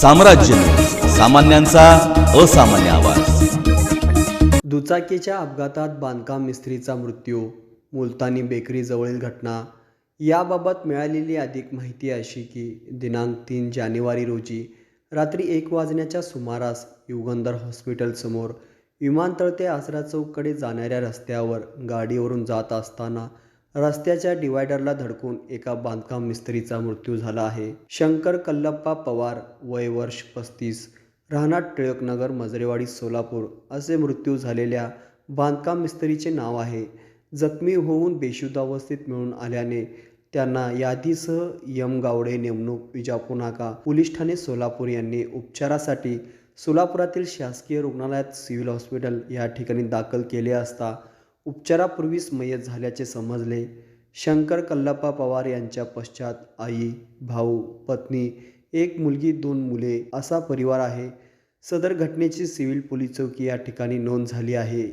साम्राज्य. सामान्यांचा असामान्य आवाज. दुचाकीच्या अपघातात बांधकाम मिस्त्रीचा मृत्यू मुलतानी बेकरीजवळील घटना. याबाबत मिळालेली अधिक माहिती अशी की दिनांक तीन जानेवारी रोजी रात्री एक वाजण्याच्या सुमारास युगंधर हॉस्पिटलसमोर विमानतळ ते आसरा चौककडे जाणाऱ्या रस्त्यावर गाडीवरून जात असताना रस्त्याच्या डिवायडरला धडकून एका बांधकाम मिस्त्रीचा मृत्यू झाला आहे. शंकर कल्लप्पा पवार वय वर्ष पस्तीस राहणार टिळकनगर मजरेवाडी सोलापूर असे मृत्यू झालेल्या बांधकाम मिस्त्रीचे नाव आहे. जखमी होऊन बेशुद्धावस्थेत मिळून आल्याने त्यांना यादीसह यम गावडे नेमणूक विजापूर नाका पोलीस ठाणे सोलापूर यांनी उपचारासाठी सोलापुरातील शासकीय रुग्णालयात सिव्हिल हॉस्पिटल या ठिकाणी दाखल केले असता उपचारापूर्वीच मयत झाल्याचे समजले. शंकर कल्लप्पा पवार यांच्या पश्चात आई भाऊ पत्नी एक मुलगी दोन मुले असा परिवार आहे. सदर घटनेची सिव्हिल पोलीस चौकी या ठिकाणी नोंद झाली आहे.